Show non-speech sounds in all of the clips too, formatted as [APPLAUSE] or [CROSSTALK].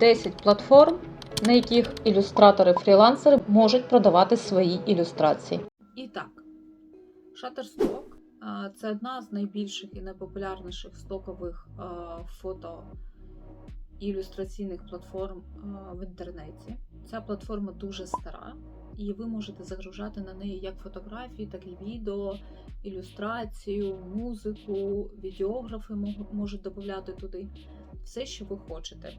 10 платформ, на яких ілюстратори-фрілансери можуть продавати свої ілюстрації. І так, Shutterstock це одна з найбільших і найпопулярніших стокових а, фото ілюстраційних платформ в інтернеті. Ця платформа дуже стара, і ви можете загружати на неї як фотографії, так і відео, ілюстрацію, музику, відеографи можуть додати туди все, що ви хочете.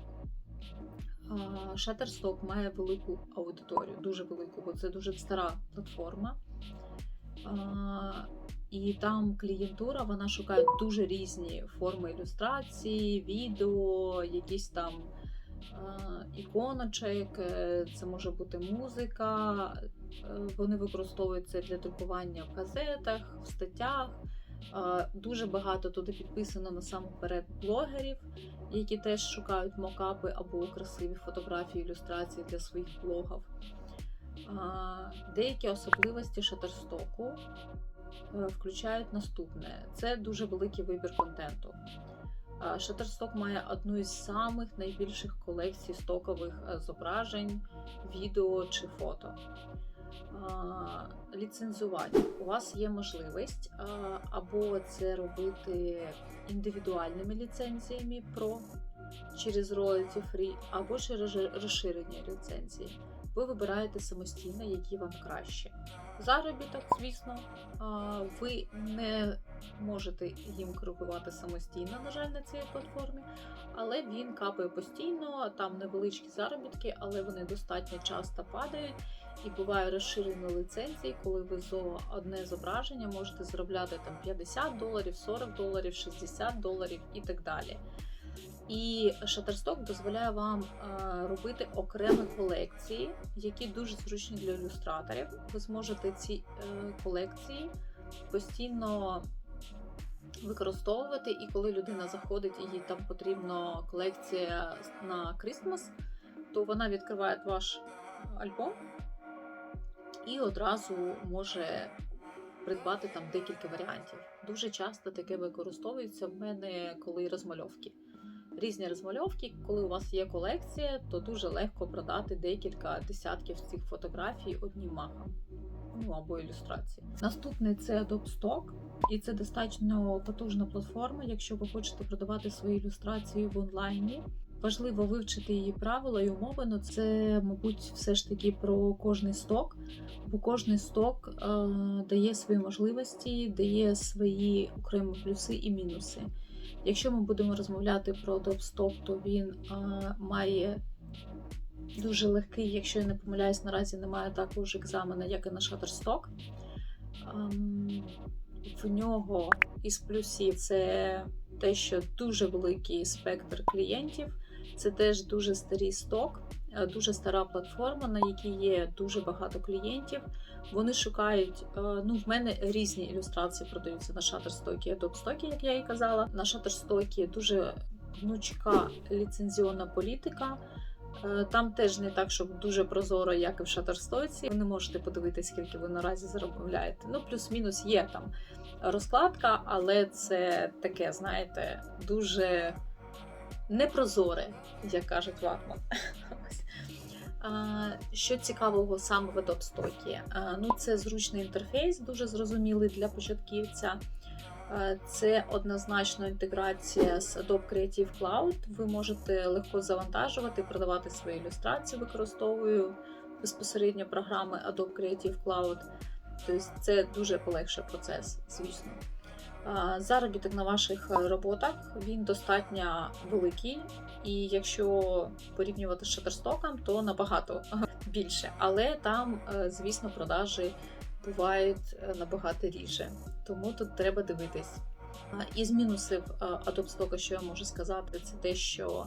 Shutterstock має велику аудиторію, дуже велику, бо це дуже стара платформа. І там клієнтура вона шукає дуже різні форми ілюстрації, відео, якісь там іконочок, е, це може бути музика. е, Вони використовують це для друкування в газетах, в статтях. А, Дуже багато туди підписано насамперед блогерів, які теж шукають мокапи або красиві фотографії, ілюстрації для своїх блогів. Деякі особливості Шаттерстоку е, включають наступне: це дуже великий вибір контенту. Shutterstock має одну із самих найбільших колекцій стокових е, зображень, відео чи фото. Ліцензування. У вас є можливість або це робити індивідуальними ліцензіями Pro через Royalty Free, або через розширені ліцензії. Ви вибираєте самостійно, які вам краще. Заробіток, звісно, ви не можете їм керувати самостійно, на жаль, на цій платформі, але він капає постійно, там невеличкі заробітки, але вони достатньо часто падають. І буває розширені ліцензії, коли ви за одне зображення можете заробляти там 50 доларів, 40 доларів, 60 доларів і так далі. І Shutterstock дозволяє вам е, робити окремі колекції, які дуже зручні для ілюстраторів. Ви зможете ці е, колекції постійно використовувати, і коли людина заходить і їй там потрібна колекція на Крисмас, то вона відкриває ваш альбом і одразу може придбати там декілька варіантів. Дуже часто таке використовується в мене, коли розмальовки. Різні розмальовки, коли у вас є колекція, то дуже легко продати декілька десятків цих фотографій одним махом. Ну або ілюстрації. Наступний це Adobe і це достатньо потужна платформа, якщо ви хочете продавати свої ілюстрації в онлайні. Важливо вивчити її правила і умови, але це, мабуть, все ж таки про кожний сток, бо кожний сток е, дає свої можливості, дає свої окремі плюси і мінуси. Якщо ми будемо розмовляти про допстоп, то він е, має дуже легкий, якщо я не помиляюсь, наразі немає також екзамена, як і на Shutterstock. Ем, в нього із плюсів це те, що дуже великий спектр клієнтів. Це теж дуже старий сток, е, дуже стара платформа, на якій є дуже багато клієнтів. Вони шукають. е, Ну, в мене різні ілюстрації продаються на Shutterstock і Adobe як я і казала. На Shutterstock дуже гнучка ліцензіонна політика. Е, Там теж не так, щоб дуже прозоро, як і в Shutterstock. Ви не можете подивитися, скільки ви наразі заробляєте. Ну, плюс-мінус є там розкладка, але це таке, знаєте, дуже непрозоре, як кажуть Ватман. Що цікавого саме в Adobe Stock? Ну, це зручний інтерфейс, дуже зрозумілий для початківця. Це однозначно інтеграція з Adobe Creative Cloud. Ви можете легко завантажувати, продавати свої ілюстрації, використовую безпосередньо програми Adobe Creative Cloud. Тобто це дуже полегшує процес, звісно. Заробіток на ваших е, роботах він достатньо великий, і якщо порівнювати з Shutterstock, то набагато [LAUGHS] більше. Але там, е, звісно, продажі бувають е, набагато рідше. Тому тут треба дивитись. Із мінусів Adobe Stock, що я можу сказати, це те, що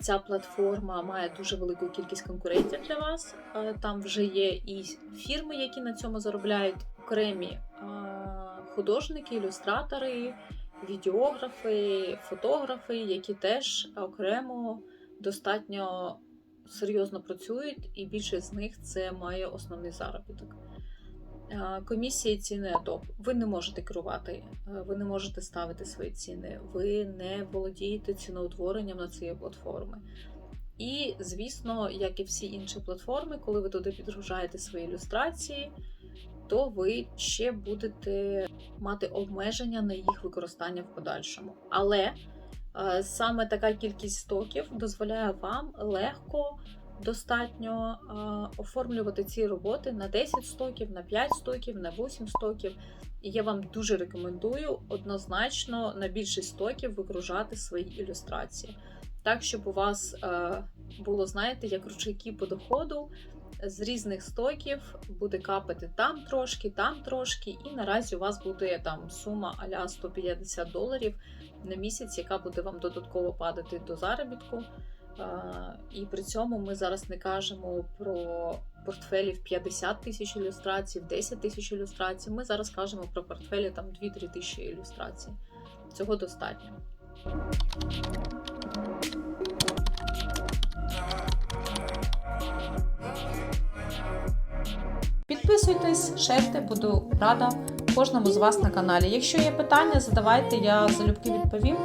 ця платформа має дуже велику кількість конкурентів для вас. Там вже є і фірми, які на цьому заробляють окремі художники, ілюстратори, відеографи, фотографи, які теж окремо достатньо серйозно працюють, і більшість з них це має основний заробіток. Е, Комісії ціни Adobe. Ви не можете керувати, е, ви не можете ставити свої ціни, ви не володієте ціноутворенням на цієї платформи. І, звісно, як і всі інші платформи, коли ви туди підгружаєте свої ілюстрації, то ви ще будете мати обмеження на їх використання в подальшому. Але е, саме така кількість стоків дозволяє вам легко достатньо е, оформлювати ці роботи на 10 стоків, на 5 стоків, на 8 стоків. І я вам дуже рекомендую однозначно на більшість стоків вигружати свої ілюстрації. Так, щоб у вас е, було, знаєте, як ручейки по доходу з різних стоків буде капати там трошки, там трошки, і наразі у вас буде там сума аля 150 доларів на місяць, яка буде вам додатково падати до заробітку. І при цьому ми зараз не кажемо про портфелі в 50 тисяч ілюстрацій, в 10 тисяч ілюстрацій. Ми зараз кажемо про портфелі там 2-3 тисячі ілюстрацій. Цього достатньо. Підписуйтесь, шерте, буду рада кожному з вас на каналі. Якщо є питання, задавайте, я залюбки відповім.